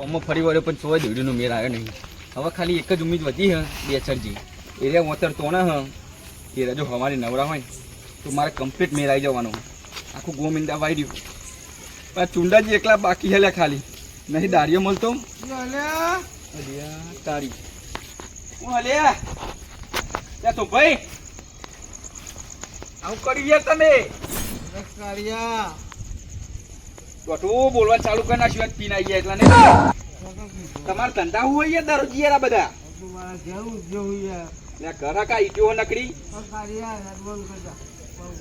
કોમમાં ફરી વળ્યો પણ ચોય દોડીનો મેળ આવ્યો નહીં. હવે ખાલી એક જ ઉમેદ વધી હ બે ચરજી એરિયા મોતર તોણા હ એ રજો હવારે નવરા હોય તો મારે કમ્પ્લીટ મેળ આવી જવાનો. આખું ગોમિંદા વાયર્યું પણ આ ચુંડાજી એકલા બાકી હેલ્યા ખાલી. નહીં દાડીઓ મળતો? અલ્યા તારી. હું હલ્યા? ત્યાં તો ભાઈ આવું કરી ગયા તમે દોઢું બોલવા ચાલુ કરી નાખ્યું પીને ગયા એટલા નહીં તમારા ધંધા હું હોય દરરોજ યાર આ બધા? ઘર કા ઈટીઓ નકડી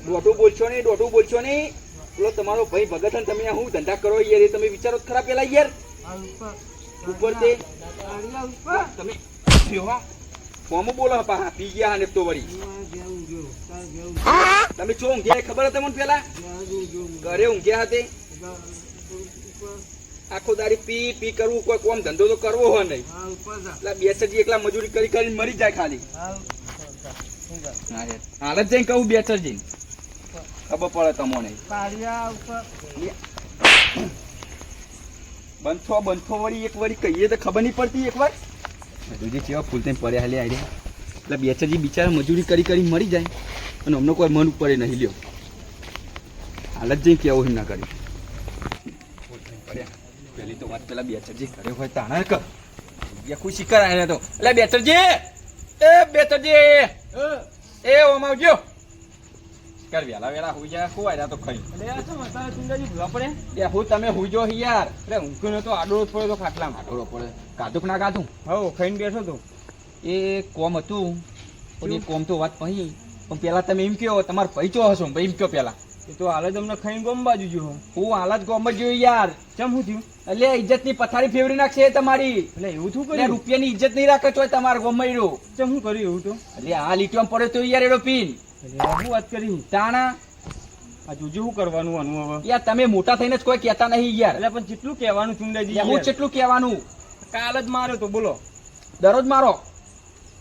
દોઢું બોલશો નહીં, દોઢું બોલશો નહીં. પેલો તમારો ભાઈ ભગત તમે હું ધંધા કરો યાર, એ તમે વિચારો ખરાબ ખરા પેલા યાર. ઉપર તે. તમે કોમો બોલો પા પી ગયા ને તો વળી. તમે છો ઊંઘ્યા ખબર તમને મને પેલા? ઘરે ઊંઘ્યા હતી? આખો દાડી પી પી કરવું કોઈ કોમ ધંધો તો કરવો હોય નહીં. એટલે બેસરજી એકલા મજૂરી કરી કરીને મરી જાય ખાલી. હાલત જઈ હાલ જ જઈને કહું બેસરજી ખબર પડે તમને. બંથો બંથો વળી એક વળી કહીએ તો ખબર નહીં પડતી એક વાર દૂજી કેવા ફૂલ થઈને પડ્યા હાલે આવી એટલે બેસરજી બિચારા મજૂરી કરી કરી મરી જાય. અને અમને કોઈ મન ઉપર નહીં લ્યો. હાલ જ જઈને કેવું એમ ના કરી. પેલી તો વાત પેલા બેચરજી ઘરે હોય તાણા કર યખું શિકાર આયા તો. એટલે બેચરજી! એ બેચરજી! એ ઓમ આવજો. કર વેલા વેલા હોઈ જાય કોઈ રહ્યા તો પડે. એ હું તમે હુજો યાર. એટલે ઊંઘ્યો તો આડો પડે તો ખાટલામાં આડો પડે. કાદુક ના કાધું હો ખાઈને બેઠો તો. એ કોમ હતું. પણ એ કોમ તો વાત પહી. પણ પેલા તમે એમ કયો તમારે પૈચો હશો ભાઈ એમ કયો પેલા. એ તો હાલ જ અમને ખાઈને ગમ બાજુ જો હું હાલત ગોમ જ યાર. ચમ શું થયું? એટલે ઇજ્જતની પથારી ફેવરી નાખશે તમારી. એટલે એવું શું કર્યું? રૂપિયા રૂપિયાની ઇજ્જત નહીં રાખે તો તમારે ગમાઈ ચમ શું કર્યું એવું તો? એટલે આ લીટીમાં પડે તો યાર એનો પીન. એટલે શું વાત કરી? તાણા. આ જોજો શું કરવાનું આનું હવે? યાર તમે મોટા થઈને જ કોઈ કહેતા નહીં યાર. એટલે પણ જેટલું કહેવાનું ચુંડાજી હું કેટલું કહેવાનું. કાલ જ માર્યો તો બોલો. દરરોજ મારો.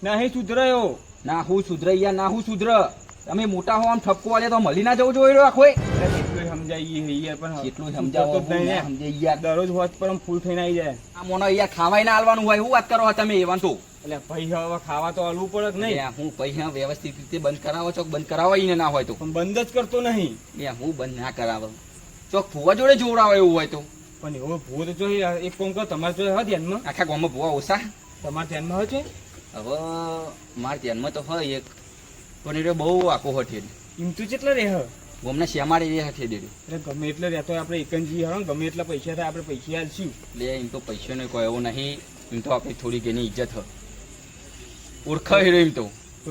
નહીં સુધરાયો. ના હું સુધરે યાર ના હું સુધર. તમે મોટા હો આમ ઠપકો વાળે તો મળી ના જવું જોઈએ આખો સમજાઈએ યાર પણ કેટલું સમજાવો દરરોજ હોત પર ફૂલ થઈને આવી જાય. આ મોનો યાર ખાવાય ના આલવાનું હોય હું વાત કરો તમે એવાન તો એટલે હવે ખાવા તો હલવું પડે નહીં? હું પૈસા વ્યવસ્થિત રીતે બંધ કરાવો ચોક બંધ કરાવો ના હોય તો? બંધ જ કરતો નહીં. હું બંધ ના કરાવો. ચોક ફુવા જોડે જોવડાવો એવું હોય તો. પણ એવો ભૂવો તો જોઈએ એક કોમ કરો તમારે તો હા ધ્યાનમાં. આખા ગામમાં ભુવા ઓછા? તમારે ધ્યાનમાં હોય છે? હવે મારા ધ્યાનમાં તો હોય એક. પણ એટલે બહુ આખો હઠેડ એમ તો કેટલા રહે હ? ગમને શ્યામાડે એ હઠેડ એટલે ગમે એટલે રહેતો આપણે એકંજી હરો ગમે એટલા પૈસા થાય આપણે પૈસા આલશું. એટલે એમ તો પૈસાનો કોઈ એવો નહીં. એમ તો આપણી થોડીક એની ઇજ્જત હ. ઓળખાય રહ્યો એમ તો.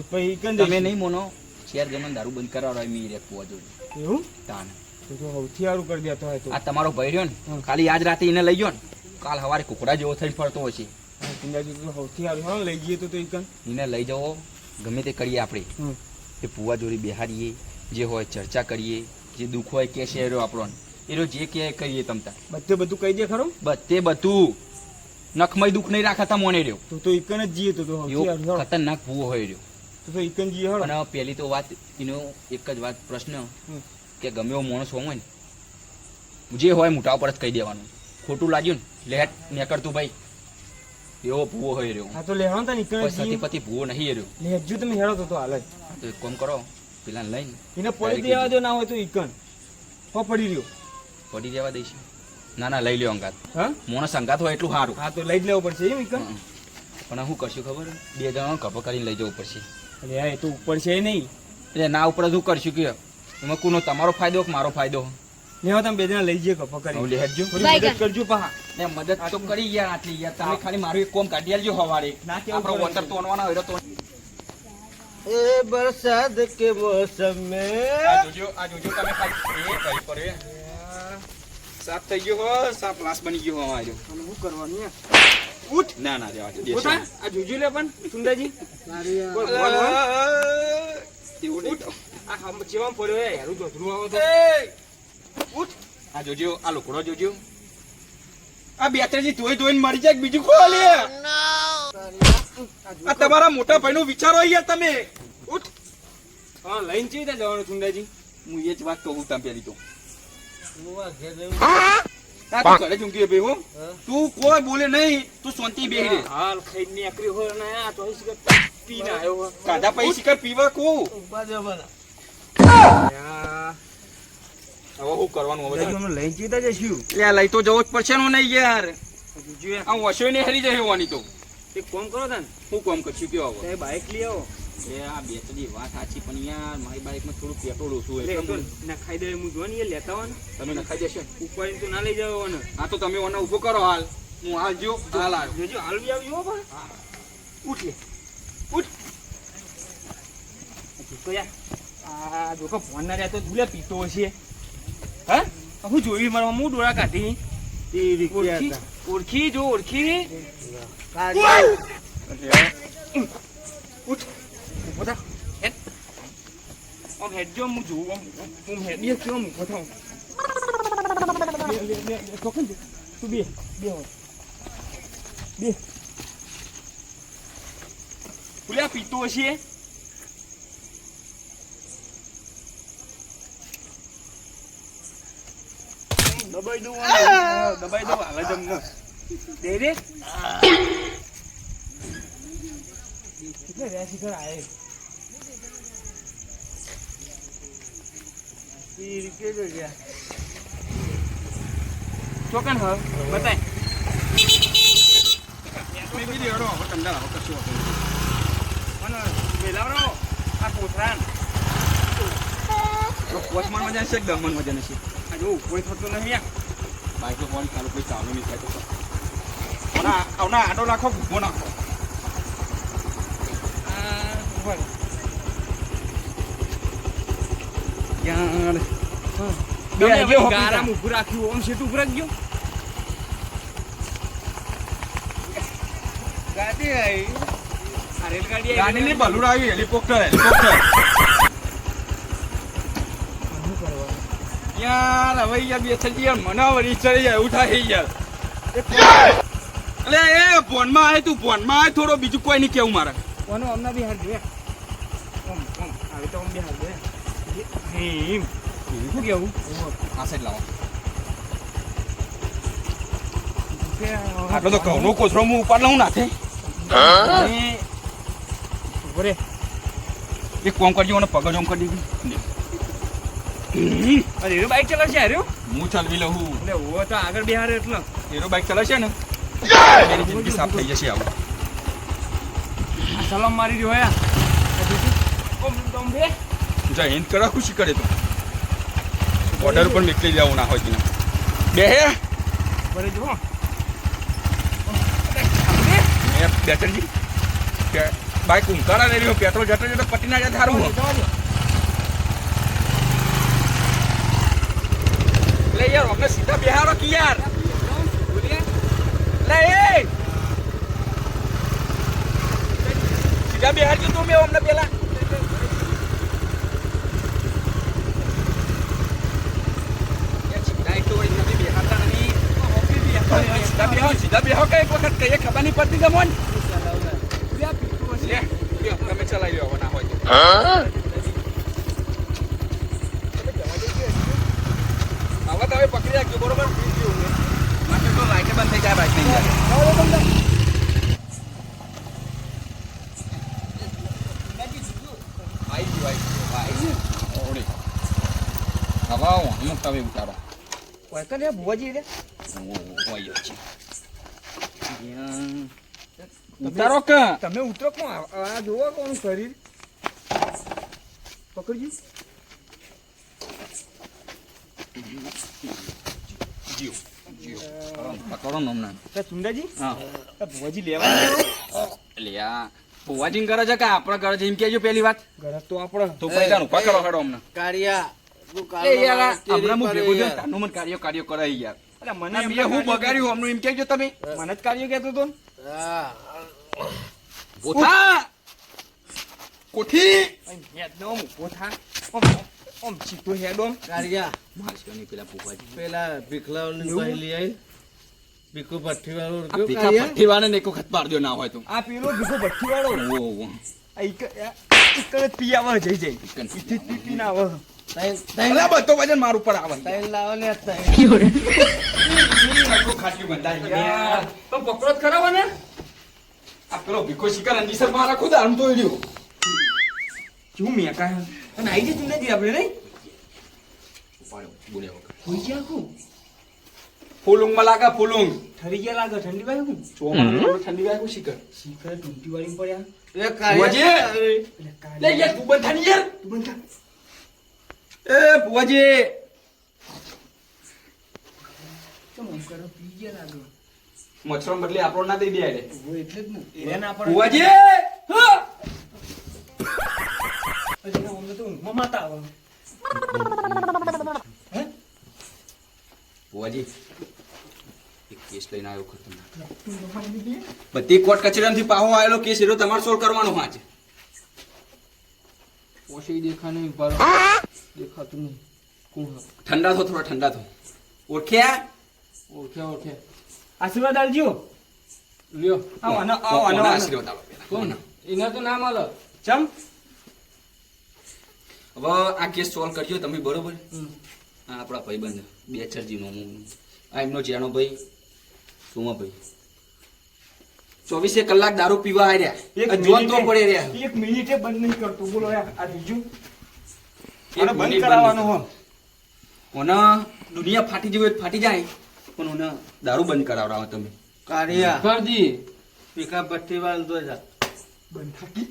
પછી એકંજ તમે નહીં મોનો? શેર ગમન દારૂ બંધ કરાવડો એમ એ રેખવા જોઈએ એવું? તાન સૌથી સારું કરી દેતો હોય તો. આ તમારો ભાઈ રહ્યો ને ખાલી આજ રાતે એને લઈ ગયો ને કાલ સવારે કુકડા જેવો થઈને ફરતો હશે સૌથી સારું. લઈ જઈએ તો એને લઈ જવો ગમે તે કરીએ આપણે. એ પૂવા જોડી બેહાડીએ જે હોય ચર્ચા કરીએ જે દુઃખ હોય કે છે આપણો એનો જે કે કહીએ તમતા બધે બધું કહી દે ખરો? બધે બધું. નખમય દુઃખ નહીં રાખતા મોને રહ્યો. તો તો એકન જ જીએ તો. ખતરનાક ભૂવો હોય રહ્યો. તો તો એકન જીએ હળ? અને પેલી તો વાત એનો એક જ વાત પ્રશ્ન કે ગમે એવો માણસ હોય ને જે હોય મોટા ઉપર જ કહી દેવાનું. ખોટું લાગ્યું ને લેટ નીકળતું ભાઈ. એવો ભૂવો હોય રહ્યો. હા તો લેવાનો તો નીકળે સતીપતિ ભૂવો નહીં રહ્યો. લેજો તમે હેરો તો તો હાલ તો એક કામ કરો પેલા લઈને એને પડી દેવા દો ના હોય તો ઈકન. હો પડી રહ્યો. પડી જવા દઈશ. ના ના લઈ લ્યો અંગાત. હા? મોણસ અંગાત હોય એટલું સારું. હા તો લઈ જ લેવો પડશે એમ ઈકન? પણ હું કરશું ખબર? બે જણા કપો કરીને લઈ જવું પડશે. અરે એ તો ઉપર છે નહીં. એટલે ના ઉપર શું કરશું કે એમાં કોનો તમારો ફાયદો કે મારો ફાયદો? નેવા તમે બે જણા લઈ જઈએ કપો કરી. લે હેડજો મદદ કરજો પા ને મદદ તો કરી યાર આટલી યાર તમે ખાલી મારું એક કોમ કાઢી આલજો હવારે. ના કે આપણો વોટર તોડવાનો હોય તો એ બરસાદ કે મોસમ મે આ જોજો આ તમે ખાલી એ કઈ કરે સાફ થઈ ગયો હો સાફ લાશ બની ગયો હો આજો શું કરવાનું ઉઠ. ના ના જવા દે. ઉઠ આ જોજો લે પણ સુંદરજી. એવું નહીં આ હમ ચેવામ પડ્યો યાર ઉધરું આવો તો. ઉઠ. આ જોજો આ લોકડો જોજો. આ બેટરીજી ધોઈ ધોઈને મરી જાય કે બીજું ખોલે આ તમારા મોટા ભાઈનું વિચારો યાર તમે. ઉઠ. હા લઈને ચી જવાનું ચુંડાજી હું એ જ વાત કહું તમે પેલી તો. ઘરે ભાઈ હો. કોઈ બોલે નહીં તું શાંતિ બેહી રહે હાલ ખાઈને નીકળી હોય ને આ તો પીને આવ્યો કાઢા પૈસા પીવા કો હવે શું કરવાનું હવે અમે લઈને જતા જઈશું. એટલે લઈ તો જવો જ પડશે ને નહીં યાર. આ વસો ને હરી જાય હોવાની તો એક કોમ કરો તને હું કોમ કરશું કેવો હવે તમે બાઈક લઈ આવો. એ આ બે તો વાત સાચી પણ યાર મારી બાઈકમાં થોડું પેટ્રોલ ઓછું હોય એમ તો ના ખાઈ દે હું જોવાની નહીં લેતા હોય તમે નખાઈ દેશે ઉપાડીને તો ના લઈ જાવ હા તો તમે ઓને ઊભો કરો હાલ હું હાલ જો હાલ આવ્યો જોજો હાલ બી આવજો હો બા. ઉઠ લે ઉઠ યાર આ જોકો ફોન ના રહ્યા તો ધૂલે પીતો હશે હા? હું જોઈ મારા હું ડોળા કાઢી. ઓળખી જો ઓળખી. કાઢી. ઉઠ. ઊભો થા. હેડ. આમ હેડ જો હું જોઉં આમ આમ હેડ. બે કેવો મૂકો થાઉં બે બે બે બે ચોકન દે તું બે. બે હોય બે ભૂલ્યા દબાઈ દઉં દબાઈ દઉં હાલે જમને દે દે કેટલે રહ્યા શિખર આયે તે રીતે જ ગયા. ચોકન હ બતાય મેં કીધું હેડો હવે કંટાળ આવે કશું મને વેલાવરો આ કોથરાન પોચમાં મજા છે કે દમણ મજા નથી આ જો કોઈ થતું નહીં બાઈક નો ફોન ચાલુ કોઈ ચાલુ નહીં થાય તો આવના આવના આડો નાખો ઊભો નાખો યાર બે હોપી ઊભું રાખ્યું ઓમ સીટ ઉપર જ ગયો ગાડી આવી. રેલગાડી આવી. ગાડીની બલુડ આવી હેલિકોપ્ટર હેલિકોપ્ટર શું કરવાનું? યાર હવે યાર બે થઈ યાર મને વળી ચડી જાય એવું થાય યાર. એટલે એ ફોનમાં આય તું ફોનમાં આય થોડો બીજું કોઈ નહીં કેવું મારે. ફોન અમને બી હાર દે. ઓમ ઓમ આવી તો ઓમ બી હાર દે. હિમ શું કેવું? આ સાઈડ લાવો. કે આટલો તો ઘઉંનો કોથળો હું ઉપાડ લઉં નાથે. અને ઊભો રે. એક કોમ કરજો અને પગજ ઓમ કરી દીધી. અરે એરો બાઈક ચલાવશે હાર્યો હું ચલવી લઉં એટલે હું તો આગળ બિહાર એટલે. એરો બાઈક ચલાવશે ને મારી જિંદગી સાફ થઈ જશે આવું. સલામ મારી રહ્યો યા જય હિન્દ કરા ખુશી કરે તો. ઓર્ડર પણ નીકળી જવું ના હોય તેના બે હે. ભરે જો બેટરજી. બાઇક બાઈક ઉંકારા લઈ રહ્યો પેટ્રોલ જતો જતો પટી ના જાય સારું હોય. એટલે યાર અમને સીધા બેહારો કે યાર લે એ સીધા બેહારજો તું મેં અમને પેલા યાર, સીધા એક તો વળી તમે બેહારતા નહીં. સીધા બેહો સીધા બેહો કે એક વખત કહીએ ખબર નહીં પડતી તમને લે લ્યો, તમે ચલાવી લ્યો હવે ના હોય હવે તમે પકડી રાખજો બરોબર માટે તો લાઈટે બંધ થઈ જાય બાઈક નહીં જાય આઈ ગયું આઈ ગયું આઈ ગયું ઓરે હવે હું તમે ઉતારો કોઈકન રે ભુવાજી રે ઓયો છે ઉતારો કે તમે ઉતરો કોણ આ- આ જોવો કોણ શરીર પકડજી જીઓ જીઓ પકડો ને હમણાં સુંદરજી? હા. ભુવાજી લેવા આવ્યો? ભુવાજી ઘરે છે કે આપણા ઘરે છે? એમ કહેજો પેલી વાત. ઘરે તો આપણો. તો પૈસા પકડો હેડો હમણાં કાળિયા. તું એ કાળો યાર આ માણસ તેરી હમણાં હું ભેગો થયો તાનું મને કાર્ય કાર્ય કરાય યાર. એટલે મને આ બે હું બગાડ્યું હમણાં એમ કહેજો તમે. મને જ કાર્ય કહેતો તો. ને. કોઠી ને ઊભો થા. આમ આમ સીધો હેડ આમ. કાળિયા. માસી પેલા ભુવાજી પેલા ભીખલાઓની? પહેલી આઈ. ભીખુ ભઠ્ઠીવાળો આ કયો ભીખા? પટ્ટી વાળા ને એક વખત પાડ દો ના હોય તો આ પેલો ભીખો ભઠ્ઠી વાળો ઓ ઓ આ એક જ પી આવે જઈ જઈ ચિકન ઈથી પી ના આવે અલા, બધો વજન મારું પર આવે તૈન લાવો ને આખું ખાટલું બંધાય તો પકડો જ ખરાબ ને આ પેલો ભીખો શિકાર અંજીસર મારા ખુદ આમ તો રહ્યો શું મેં કાંઈ અને આઈ જતું નથી આપણે નહીં? બોલ્યા વગર. હોઈ ગયા આખું ફૂલુંગમાં લાગે ફૂલુંગ. ઠરી ગયા લાગે ઠંડી વાય હું? ચોમાસામાં ઠંડી વાગે શિકાર શીખર ટૂંટી વાળી પડ્યા. એ ભુવાજી! લે યાર તું બંધ થા યાર. તું બંધ થા. એ ભુવાજી. તો પી ગયા લાગે. મચ્છરો બદલે આપણો ના દઈ દે એટલે જ ને. એને ભુવાજી હા! હજી અમને તો ઊંઘમાં માતા આવે હે ભુવાજી એક કેસ લઈને આવ્યો ખતરનાક બધી કોર્ટ કચેરીમાંથી પાહો આવેલો કેસ એનો તમારે સોલ્વ કરવાનો હા ઓછી દેખા નહીં પર દેખાતું નહીં કોણ ઠંડા થો થોડા ઠંડા થો. ઓળખ્યા? ઓળખ્યા ઓળખ્યા. આશીર્વાદ આલજો લ્યો. આવો આવો આનો આશીર્વાદ કોણ? એના તો નામ આલો. ચમ? હવે આ કેસ સોલ્વ કરજો તમે બરોબર? આ આપણા ભાઈબંધ બેચરજીનો હું. આ એમનો જેનો ભાઈ સુમાભાઈ ચોવીસે કલાક દારૂ પીવા આવ્યા જોન તો પડે રહ્યા. એક મિનિટે બંધ નહીં કરતો. બોલો આ બીજું? બંધ કરાવવાનો હો ઓને દુનિયા ફાટી જેવી હોય ફાટી જાય પણ ઓને દારૂ બંધ કરાવડાવો તમે. કાર્ય. કરજી પીકા દો બંધ થાકી.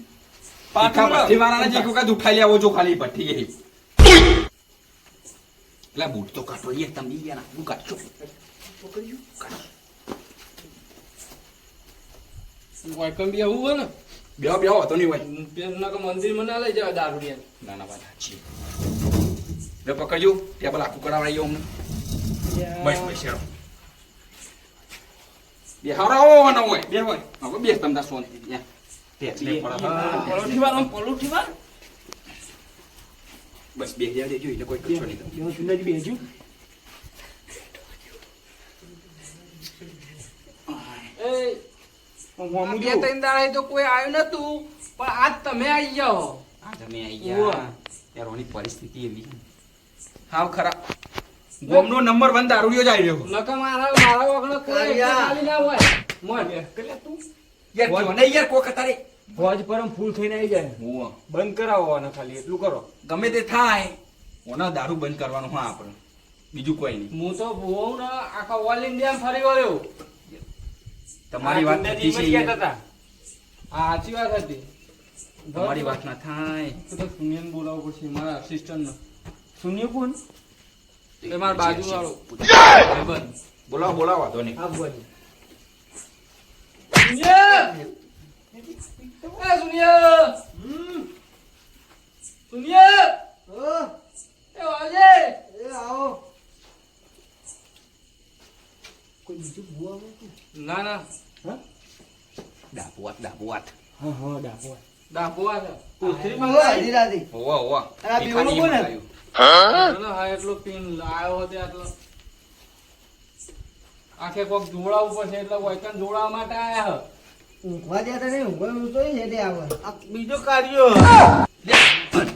ભઠ્ઠી વાળાને જે વખત ઉઠાઈ લેવો જો ખાલી ભઠ્ઠી એ. એટલે બૂટ તો કાઢો યાર તમે યાર હું કાઢશો કાઢો. વાયકમ બી આવું હોય ને? બેહો બેહો હોતો નહીં હોય. પેલા કે મંદિર ના લઈ જાવ દારૂડિયા. ના ના વાત સાચી લે પકડજો. ટેબલ આખું કરાવડાવી અમને. બસ બસ હેરો બે હારો ન હોય. બે હોય હવે બેસ તમને શાંતિ ત્યાં બસ બે હજાર દેજો એટલે કોઈ નહીં બે ત્રણ દાડા તો કોઈ આવ્યું નતું પણ આજ તમે આવી જાઓ આ તમે આઈ ઉવ્વ. ગયા યારોની પરિસ્થિતિ એવી હાવ ખરાબ ગોમનો નંબર વન દારૂડિયો જ આવી રહ્યો નકર મારા મારા વગર કોઈ ના હોય કલ્યા તું યાર જો યાર કોક તારે. ભોજ પરમ ફૂલ થઈને આવી જાય. ઉવ્વ. બંધ કરાવો ખાલી એટલું કરો. ગમે તે થાય ઓના દારૂ બંધ કરવાનું હા આપણે. બીજું કોઈ નહીં. હું તો બહુ ને આખા ઓલ ઇન્ડિયા ફરી વળ્યો. તમારી વાત આ નથી છે સાચી વાત હતી. તમારી વાત ના થાય. તો સુનિયન બોલાવવું પડશે મારા અસિસ્ટન્ટ સુનિય કોણ? એ મારા બાજુ વાળો બોલાવો બોલાવો વાંધો નહીં આ બોલ. સુનિયા! એ સુનિયા! સુનિયા! એ વાલજે! કોઈ બીજું બુઆ ના ના ડાબુઆત ડાબુઆત હા હા ડાબો ડાભો આ છે. રાધી ઓવા ઓવા આ ભીખાની કોને? મંગાવ્યું. હા એટલો પીન લાયો હતો આટલો આખે કોક જોડાવું પડશે એટલે વૈકન જોડાવા માટે આયા ઊંઘવા જતા નહીં ઊંઘવા તો છે તે આવે. બીજો કાર્યો.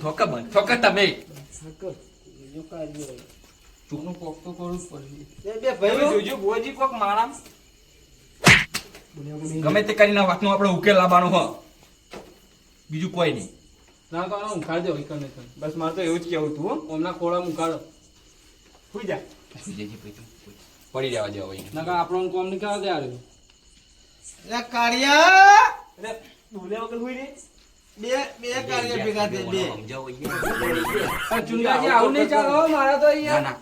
ઠોકા બંધ ઠોકા તમે. બીજો કાર્યો. તું કોક તો કરવું જ પડશે. બે ભાઈ જોજો બુઆજી કોક મારા ગમે તે કરીને વાતનો આપણે ઉકેલ લાવવાનો હો. બીજું કોઈ નહીં. ના તો આનો ઉખાડી દો વૈકન બસ મારે તો એવું જ કેવું તું હો. હમણાં ખોળા ઉખાડો સુઈ જા. બીજેજી ભાઈ તો. પડી જવા દેવા ભાઈ નકા આપણો કોમ નહીં કરવા દે અરે કાળિયા અરે બોલ્યા વગર હોય ને બે બે કાળિયા ભેગા થઈ બે. સમજાવો યાર. ચુંદાજી આવું નહીં ચાલો મારા તો અહીંયા. ના.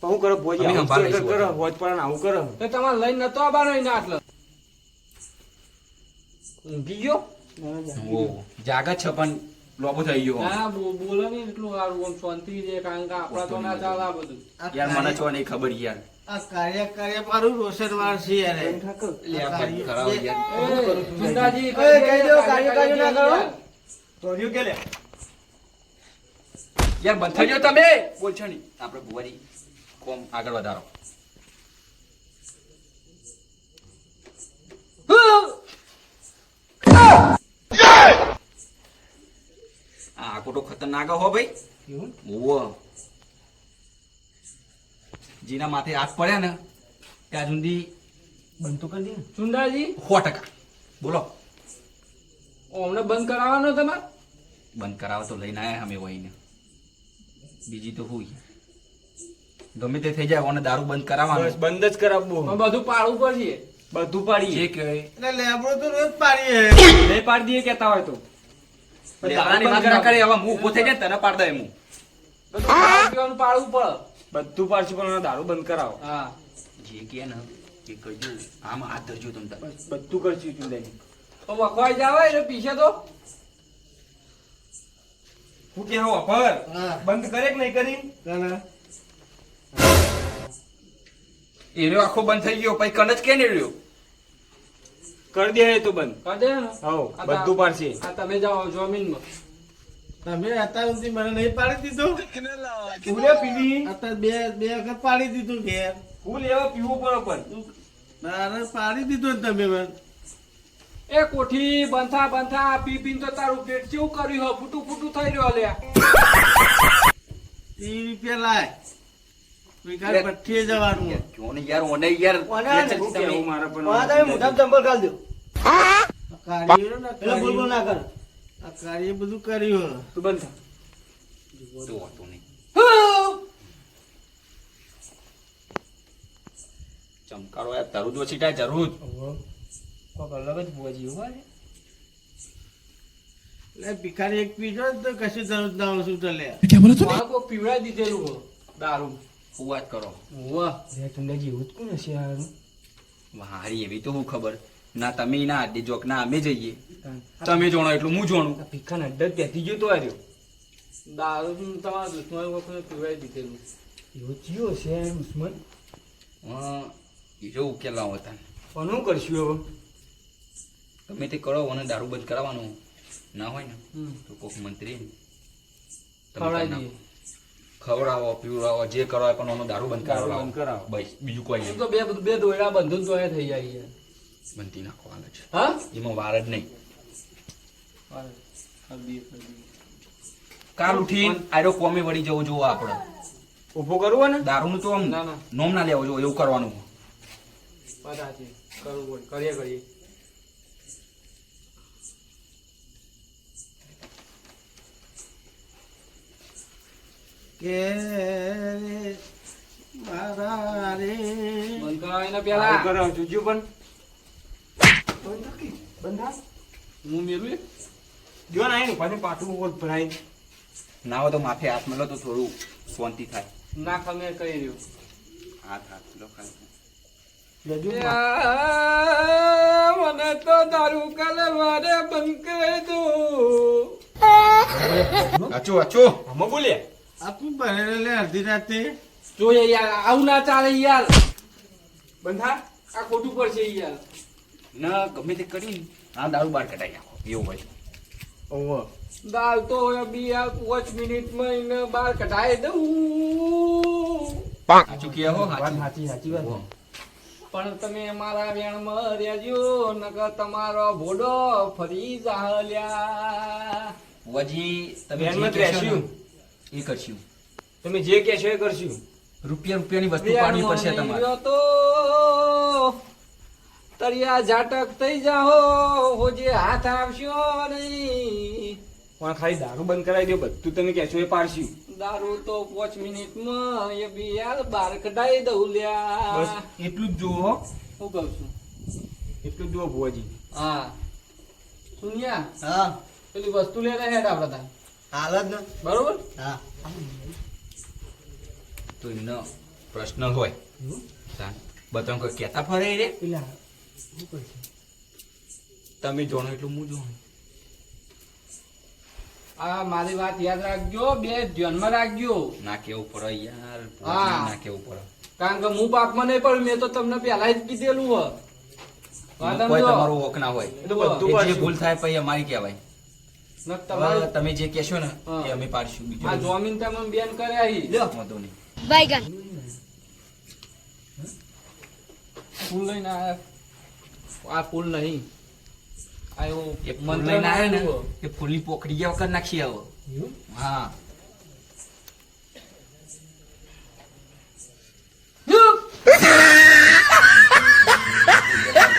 તો હું કરો ભોજી આવું કરો, લઈશું. કરો આવું કરો. તો તમારે લઈને નતો આવવાનો એને આટલો. ઊંઘી ગયો? ઓ જાગત છે પણ. લોબો થઈ ગયો. ના બો- બોલો નહીં એટલું સારું આમ શાંતિ છે કારણ કે આપણા તો ના ચાલે બધું. યાર મને છો નહીં ખબર યાર. આ કાળિયા કાળિયા પારું રોશન છે યાર. લે આ બંધ કરાવો યાર. એ, ચુંદાજી કહી દો, કાઢ્યું, કાઢ્યું ના કરો. તો કે લે? યાર બંધ થઈ તમે. બોલ છો નહીં. આપણે બુવારી કોમ આગળ વધારો. આકોટો ખતરનાક નાગા હો ભાઈ. ઓવો જેના માથે હાથ પડ્યા ને ત્યાં સુધી બંધ તો કરી દે ને. ચુંડાજી સો ટકા. બોલો. અમને બંધ કરાવવાનો તમારે? બંધ કરાવો તો લઈને આયા અમે વહીને. બીજી તો હોય. ગમે તે થઈ જાય દારૂ બંધ બસ કરાવવાનું બંધ જ કરાવવું બધું પાડવું પડશે. બધું જે પાડીએ કે એટલે લેબડો તો રોજ પાડીએ. નહીં પાડી દઈએ કેતા હોય તો. બંધ વાત ના કરે હવે હું ઊભો જાય તને પાડ દે હું. બધું પીવાનું પાડવું પડે. બધું પાડશું પણ દારૂ બંધ કરાવો. હા. જે કે ને એ કરજો આમ હાથ ધરજો તમ તાર. બધું કરશું તો વખવાઈ જાવ એટલે પીછે તો? હું કે હો. બંધ કરે કે નહીં કરી? એનો આખો બંધ થઈ ગયો પછી કન જ કે ને રહ્યો કરી દે તો બંધ. કરી દે ને હો બધું પાડશે. આ તમે જાઓ જમીનમાં. તમે અત્યાર સુધી મને નહીં પાડી દીધું? ફૂલે પીવી અત્યારે બે બે વખત પાડી દીધું ઘેર. ફૂલ એવા પીવું પડે પણ. તારે પાડી દીધું ને તમે મને. એ કોઠી બંધા બંધા પી પીને તો તારું પેટ કેવું કર્યું હો? ફૂટું ફૂટું થઈ રહ્યો લે ત્રીસ રૂપિયા લાય. વિકાસ પઠ્ઠીએ જવાનું. ક્યો યાર ઓને યાર ઓને બે ને ચલ હું તમે કેવું મારા પણ કાર્યો ને કાર્યો. આ કાર્ય બધું કર્યું તું બંધ થા. તો નહીં. ચમકારો યાર તરું જો છીટાય જરૂર. કોક અલગ જ બોજી હોય એટલે ભિખારી એક પીધો તો કશું જરૂર ના હોય શું તો લે મારે પીવડાવી દીધેલું દારૂ. વાત કરો. વાહ રે ચુંદાજી એવું જ કોણ હશે યાર હારી? એવી તો હું ખબર. ના તમે ના આડે જોક ના અમે જઈએ. તમે જોણો એટલું હું જોણું. ભીખા ભીખાને અડ્ડર ત્યાંથી ગયો તો આર્યો દારૂ તમારા દુશ્મન વખતે પીવાઈ દીધેલું. એવો ચિયો છે દુશ્મન? હા, એ જો ઉકેલા હતા પણ શું કરશું હવે? તમે તે કરો અને દારૂ બંધ કરાવવાનું. ના હોય ને તો કોઈક મંત્રી ને તમે ખવડાવી દઈએ. ખવડાવો પીવડાવો જે કરો પણ અમે દારૂ બંધ કરાવો. બંધ કરાવો. બસ બીજું કોઈ નહીં. તો બે બે દોયડા બંધન તો એ થઈ જાય બંધી નાખો હાલ જ. હા? એમાં વાર જ નહીં. કાલ ઉઠી આરો કોમે વળી જવું જોવો આપણે ઊભો કરવો ને? દારૂનું તો આમ ના, ના. નોમ ના લેવો જોઈએ એવું કરવાનું. કરીએ કરીએ. કે મારા રે. બંધ પેલા. કરો જોજો પણ. બંધા હું એ? જો ને આઈને પાછું પાછું ઉપર ભરાય. ના હોય તો માથે હાથ મેલો તો થોડું શાંતિ થાય. ના ખમે કરી રહ્યો. હાથ હાથ લો મને તો દારૂ કાલે મારે બંધ કરી દો. અચો અચો બોલ્યા. આપું ભરેલો લે અડધી રાતે જોઈએ યાર આવું ના ચાલે યાર. બંધા આ ખોટું પડશે યાર. ના ગમે તે કરી. આ દારૂ બહાર કઢાઈ નાખો. એવું હોય. ઓહો. દાલ તો બી આ પાંચ મિનિટમાં એને બહાર કઢાઈ દઉં. સાચું કહે હો સાચું. સાચી વાત. પણ તમે મારા વેણમાં રહેજો નકર તમારો ભોડો ફરી જાહલ્યા. વજી તમે જે રહેશું. એ કરશું. તમે જે કહેશો એ કરશું. રૂપિયા રૂપિયાની વસ્તુ પાડવી પડશે તમારે. તો તરિયા ઝાટક થઈ જાઓ હોજે હાથ આવશો નહીં. પણ ખાલી દારૂ બંધ કરાવી દો બધું તમે કહેશો એ પાડશું. દારૂ તો પાંચ મિનિટમાં એ બી યાર બાર કઢાઈ દઉં બસ એટલું જ જુઓ હું. કહું છું? એટલું જ જુઓ ભુવાજી. હા. સુનિયા હા. પેલી વસ્તુ લેતા હેડ આપડે ત્યાં હાલ જ ને. બરોબર? હા. તો એમનો પર્સનલ હોય. બધા કોઈ કહેતા ફરે રે? પેલા તમે જોણો એટલું હું જોણું. આ મારી વાત યાદ રાખજો બે ધ્યાનમાં રાખજો. ના કેવું પડે યાર હા. ના કેવું પડે. કારણ કે હું પાપમાં નહીં પણ મેં તો તમને પહેલા જ કીધેલું હોય. તમારું વોક ના હોય. ભૂલ થાય પછી અમારી કહેવાય. તમે જે કહેશો ને એ અમે પાડશું બીજું આ જમીન તમે બેન કર્યા હી. વાંધો નહીં. Baigan. ફૂલ લઈને આયા. આ ફૂલ નહીં. આયો એક મંત્ર લઈને આયા ને એ ફૂલની પોખડી ગયા વખત નાખી આવો. હા.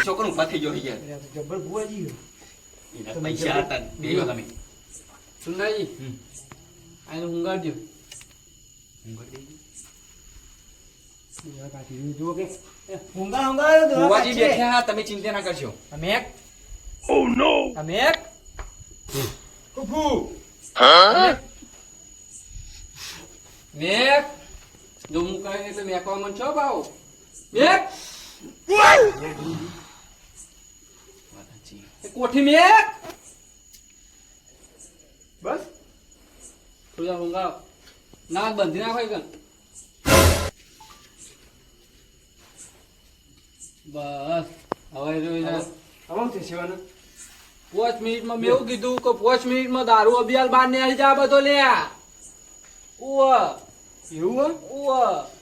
છોકરો ઊભા થઈ ગયો યાર. જબર ભુવાજી એના પૈસા હતા ને, બે તમે સુંદરજી હમ. આને ઊંઘાડજો જુઓ કે ઊંઘા ઊંઘા દોરા ફુવાજી પાછી. બેઠા હા, તમે ચિંતા ના કરશો અમે એક અમે એક ફૂફુ. મેક જો હું કહે એટલે મેકવા મન છો ભાવ મેક કોઠી મે બસ. થોડા ઊંઘાડો ના બંધી નાખો એક બસ. હવે જો એને આવું છે શિવાનું પાંચ મિનિટમાં મેં એવું કીધું કે પાંચ મિનિટમાં દારૂ અભિયાન બહાર ને આવી જા બધો લ્યા ઓ એવું ઉવ.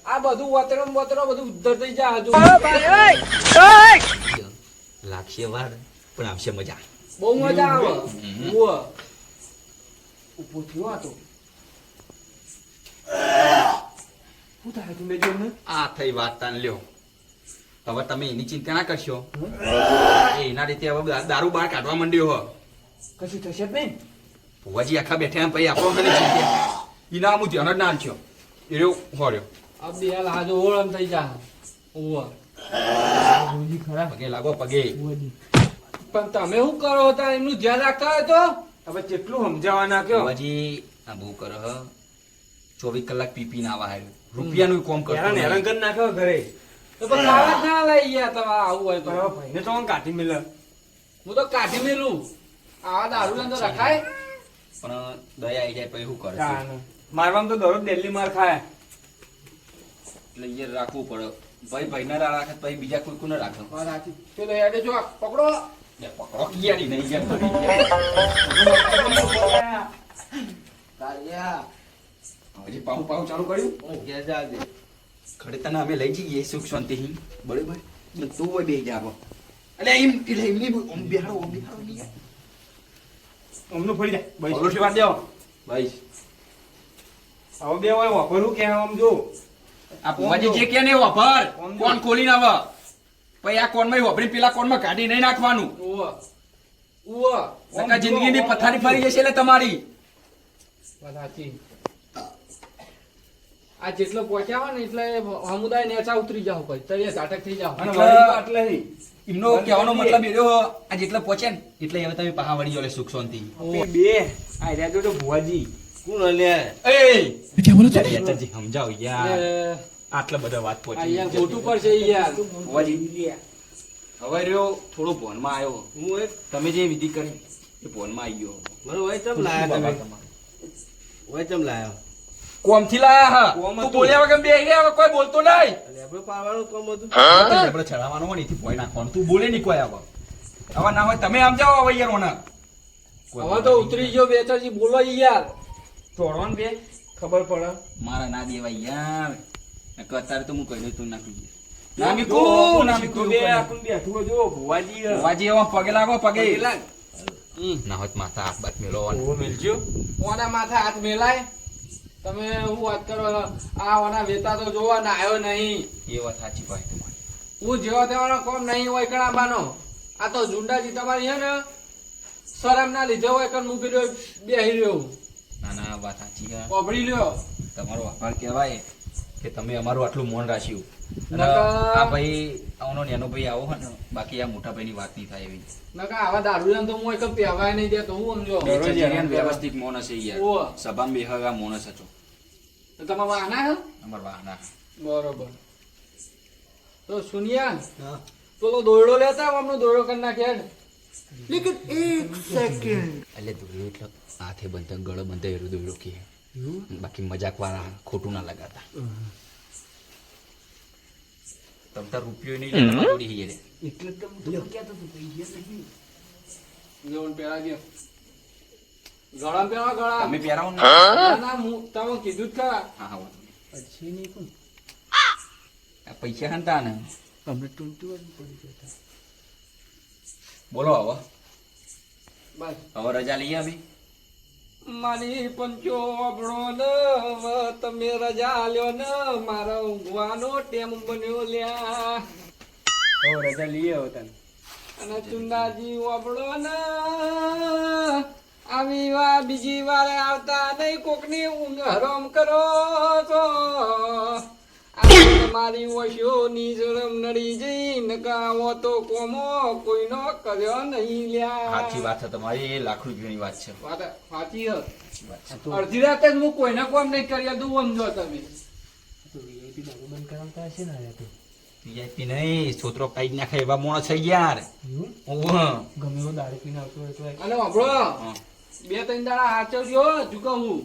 આ બધું વતરો વતરો બધું ઉદ્ધર થઈ જા હજુ. લાગશે વાર પણ આવશે મજા બહુ મજા આવે. ઉવ ઊભો થયો આ તો શું થાય તું બેજો ને આ થઈ વાત તાન લ્યો હવે તમે એની ચિંતા ના કરશો એ એના રીતે હવે દારૂ બહાર કાઢવા માંડ્યો હો કશું થશે જ નહીં ભુવાજી આખા બેઠા એમ પછી આપણો મને ચિંતા એના હું ધ્યાન જ ના આલશો એ રહ્યો હોર્યો આ બે હાલ હાજુ ઓળમ થઈ જા ખરા પગે લાગો પગે પણ તમે શું કરો હતા? એમનું ધ્યાન રાખતા હોય તો? હવે કેટલું સમજાવવાના કયો? હજી આ બહુ કરો હ. ચોવીસ કલાક પી પીને આવા હાર્યું રૂપિયાનું કોમ કરો હેરાન કરી નાખ્યો ઘરે. તો પણ ખાવા જ ના લઈ ગયા તમે આવું હોય તો. ભાઈને તો હું કાઢી મિલે. હું તો કાઢી મેલું. આવા દારૂ તો રખાય? પણ દયા આવી જાય પછી શું કરે મારવામાં તો દરરોજ દિલ્હી માર ખાય. એટલે એ રાખવું પડે. ભાઈ ભાઈ ના રાખે ભાઈ પછી બીજા કોઈ કોને રાખે? સાચી. ચલો જો પકડો. પકડો કિયારી નહીં યાર તમે. હજી પાહુ પાહુ ચાલુ કર્યું ઘેર જાજે. ખડે અમે લઈ જઈએ સુખ શાંતિ બરોબર તું હોય બે જાવ એટલે એમ એટલે એમની ઓમ બિહાડો ઓમ બિહાડો નહીં યાર. ફરી જાય ભાઈ. વાત દેવો ભાઈ હવે બે હોય વાપરવું કે આમ જો આ ભુવાજી જે કે ને વાપર કોણ ખોલી ના આવ પછી આ કોણમાં વાપરી પેલા કોણમાં કાઢી નહીં નાખવાનું. જિંદગીની પથારી ફરી જશે એટલે તમારી. આ જેટલો પહોંચ્યા હોય ને એટલે સમુદાય નેચા ઉતરી જાવ પછી તળિયે ઝાટક થઈ જાવ એટલે-. એમનો કહેવાનો મતલબ એવો આ જેટલા પહોંચે ને એટલે હવે તમે પાહા વળી જોલે સુખ શાંતિ. બે બે. આ રહ્યા તો ભુવાજી. કોણ લે? એ! બેચરજી સમજાવ યાર. આટલા બધા વાત પહોંચી યાર ખોટું છે યાર. હવે રહ્યો થોડો ભોનમાં આવ્યો. હું એક તમે જે વિધિ કરી એ ભોનમાં આવી ગયો. મને હોય તમ લાયા તમે? હોય તમ લાયા? કોમથી લાયા હા? કોમ તું બોલ્યા વગર બે ગયા કોઈ બોલતો નહીં. લેબડો પાડવાનું કોમ હતું. આપણે ચડાવવાનો હોય નહીં એથી ભોય નાખવાનું. તું બોલે નહીં કોઈ આવા. હવે ના હોય તમે આમ જાઓ હવે યાર ઓના હવે તો ઉતરી ગયો બેચરજી બોલો યાર. તોડવાનું બે. ખબર પડે. મારા ના દેવાય યાર. અત્યારે તો હું કહી દઉં તું નાખી દે નામિકુ નામિકુ બે આખું બેઠું હોય જો ભુવાજી વાજી એવા પગે લાગો પગે પગે લાગ. ના હોત માથા હાથ બાત મેલો ઓહો, મિલજો. ઓના માથે હાથ મેલાય તમે હું વાત કરો આ ઓના વેતા તો જોવા ના આવ્યો નહીં એ વાત સાચી ભાઈ તમારી હું જેવા તેવાનો કોમ નહીં હોય કણાબાનો આ તો જુંડાજી તમારી હે ને શરમ ના લીધે હોય કે મૂકી રહ્યો બેહી રહ્યો ના ના વાત સાચી લ્યો તમારો આભાર કહેવાય કે તમે અમારું આટલું મૌન રાખ્યું. આ ભાઈ આવનો નેનો ભાઈ આવો ને બાકી આ મોટા ભાઈની વાત નહીં થાય એવી. નકા આવા દારૂ તો હું પહેવાય નહીં દેતો હું સમજો? બે વ્યવસ્થિત મોણસ છે યાર. સભામાં બેહવા મોણસ હતો. તો તમે વાહના હે? અમાર વાહના બરોબર. તો સુનિયા હા. પેલો દોરડો લેતા હમણાં દોરડો કરી નાખે લેકિન એક સેકન્ડ. એટલે એટલે હાથે બંધ ગળો બંધ એરો દોડ્યો કે. બાકી મજાક વાળા ખોટું ના લગાતા. તમ તાર રૂપિયો નહીં એટલે જ તો નહીં. લેવન ગયો ગળા પેલા ગળા. તમે પહેરાવો ને. ના હું? તમે કીધું જ ખરા. હા હા પછી નહીં કોણ? આ પૈસા હંતા ને અમને 21 પડી જતા. બોલો હવે. બસ. હવે રજા લઈએ અમે મારી પંચો આપણો ને તમે રજા લ્યો ને મારા ઊંઘવાનો ટેમ બન્યો લ્યા. રજા લઈએ તને. અને ચુંદાજી વાપડો ને આવી વાર બીજી વાર આવતા નહીં કોકની ઊંઘ હરામ કરો આ મારી ઓશોની શરમ નડી જઈ નકાવો તો કોમો કોઈનો કર્યો નહીં લ્યા. સાચી વાત છે તમારી એ લાખ રૂપિયાની વાત છે. સાચી અડધી રાતે જ હું કોઈને કોમ નહીં કરી દઉં સમજો તમે. તો વીઆઈપી દારૂ બંધ કરાવતા હશે ને તું. વીઆઈપી નહીં છોતરો કાઢી નાખે એવા મોણ છે યાર. ઓહ. ગમે એવો દારૂ પીને આવતો હોય તો અને વાપરો બે ત્રણ દાડા હાચવજો ચૂકવું કહું?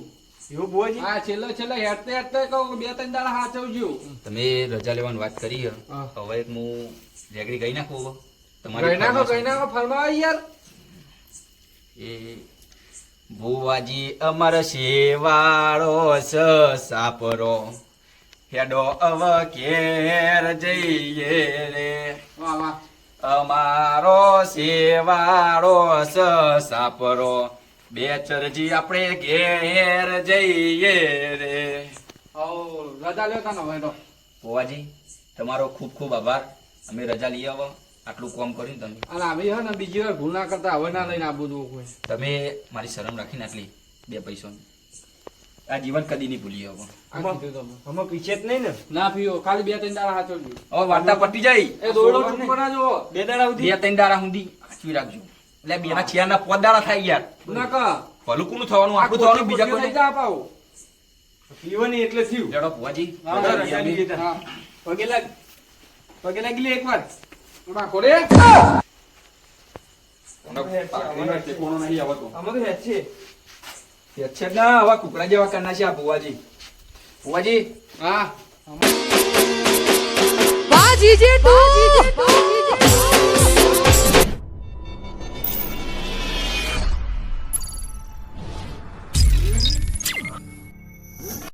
એવું બુઆજી હા છેલ્લે છેલ્લે હેડતે હેડતે કહું બે ત્રણ દાડા હાચવજો તમે રજા લેવાની વાત કરી હવે હું રેગડી ગઈ નાખું હવે. ગઈ નાખો ફરમાઈશ. ગઈ નાખો ફરમાવો યાર. એ ભુવાજી અમર શેવાળો સ સાપરો. હેડો અવ કેર જઈએ રે. વાહ વાહ. અમારો શેવાળો સ સાપરો. બે ચરજી આપણે ઘેર જઈએ રે. ઓ રજા લ્યો તાનો હવે તો. ભુવાજી તમારો ખૂબ ખૂબ આભાર. અમે રજા લઈ આવો આટલું કામ કર્યું તમે. અને આવી હે ને બીજી વાર ભૂલ ના કરતા હવે ના લઈને આવું જોવું કોઈ તમે મારી શરમ રાખીને આટલી બે પૈસો આ જીવન કદી નહીં ભૂલી આવો આ કીધું તમે આમાં પીછે જ નહીં ને? ના પીઓ ખાલી બે ત્રણ દાડા હાચવજો. હવે વાર્તા પટી જાય. એ દોડો ચૂપ ના જો બે દાડા સુધી? બે ત્રણ દાડા સુધી સાચવી રાખજો. એટલે બેના છિયાના પોત થાય યાર. ના કા. ભલું કોનું થવાનું આપણું થવાનું બીજા કોઈ જા પાવો. પીવાની એટલે થયું. જડો પોજી. પગે લાગ પગે લાગી લે એકવાર. રાખો રે ઠેકોણો નહીં આવતો. આમાં તો છે તે છે ના આવા કુકડા જેવા કરના છે આ ભુવાજી. ભુવાજી. હા. તું.